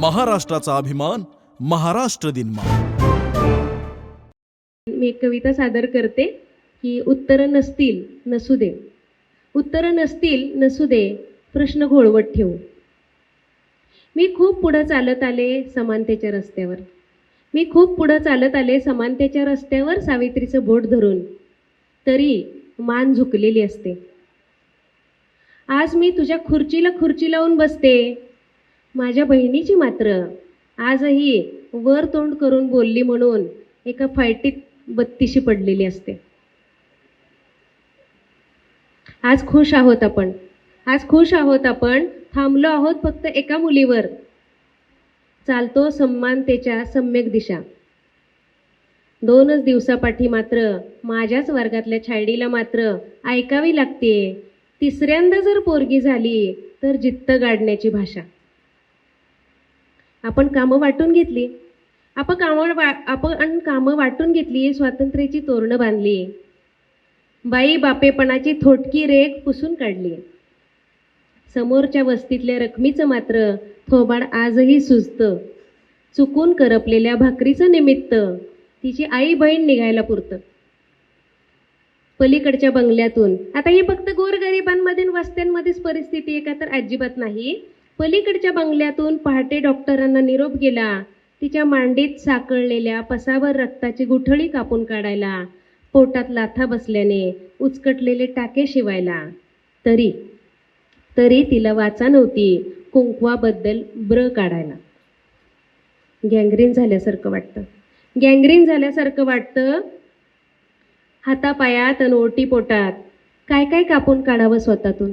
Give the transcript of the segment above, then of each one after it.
महाराष्ट्राचा अभिमान महाराष्ट्र दिनमा मी एक कविता सादर करते की उत्तरं नसतील नसू दे. उत्तर नसतील नसू दे प्रश्न घोळवत ठेवू. मी खूप पुढं चालत आले समानतेच्या रस्त्यावर. मी खूप पुढं चालत आले समानतेच्या रस्त्यावर सावित्रीचं बोट धरून. तरी मान झुकलेली असते. आज मी तुझ्या खुर्चीला खुर्ची लावून बसते. माझ्या बहिणीची मात्र. आजही वर तोंड करून बोलली म्हणून एका फायटीत बत्तीशी पडलेली असते. आज खुश आहोत आपण. आज खुश आहोत आपण. थांबलो आहोत फक्त एका मुलीवर. चालतो सम्मानतेच्या सम्यक दिशा. दोनच दिवसापाठी मात्र माझ्याच वर्गातल्या छायडीला मात्र ऐकावी लागते तिसऱ्यांदा जर पोरगी झाली तर जित्त गाडण्याची भाषा. आपण कामं वाटून घेतली. आपण कामं वा आपण कामं वाटून घेतली स्वातंत्र्याची तोरणं बांधली. बाई बापेपणाची थोटकी रेख पुसून काढली. समोरच्या वस्तीतल्या रकमीचं मात्र थोबाड आजही सुजतं. चुकून करपलेल्या भाकरीचं निमित्त तिची आई बहीण निघायला पुरतं. पलीकडच्या बंगल्यातून आता ही फक्त गोरगरिबांमध्ये वस्त्यांमध्येच परिस्थिती आहे का तर अजिबात नाही. पलीकडच्या बंगल्यातून पहाटे डॉक्टरांना निरोप गेला. तिच्या मांडीत साकळलेल्या पसावर रक्ताची गुठळी कापून काढायला. पोटात लाथा बसल्याने उचकटलेले टाके शिवायला. तरी तरी तिला वाचा नव्हती. कुंकवाबद्दल ब्र काढायला. गँग्रीन झाल्यासारखं वाटतं. गँग्रीन झाल्यासारखं वाटतं. हातापायात आणि ओटी पोटात. काय काय कापून काढावं स्वतःतून?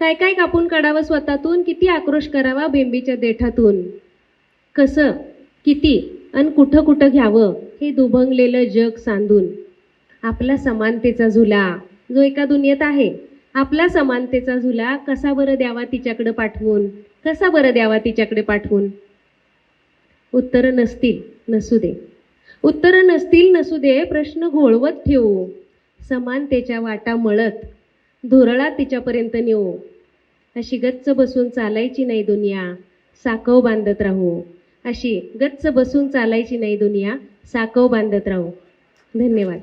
काय काय कापून काढावं स्वतःतून? किती आक्रोश करावा बेंबीच्या देठातून? कसं? किती? आणि कुठं कुठं घ्यावं? हे दुभंगलेलं जग सांधून आपला समानतेचा झुला. जो एका दुनियेत आहे. आपला समानतेचा झुला कसा बरं द्यावा तिच्याकडे पाठवून? कसा बरं द्यावा तिच्याकडे पाठवून? उत्तरं नसतील नसू दे. उत्तरं नसतील नसू दे. प्रश्न घोळवत ठेवू. समानतेच्या वाटा मळत. धुरळा तिच्यापर्यंत नेऊ. अशी गच्च बसून चालायची नाही दुनिया साकव बांधत राहू. अशी गच्च बसून चालायची नाही दुनिया साकव बांधत राहू. धन्यवाद.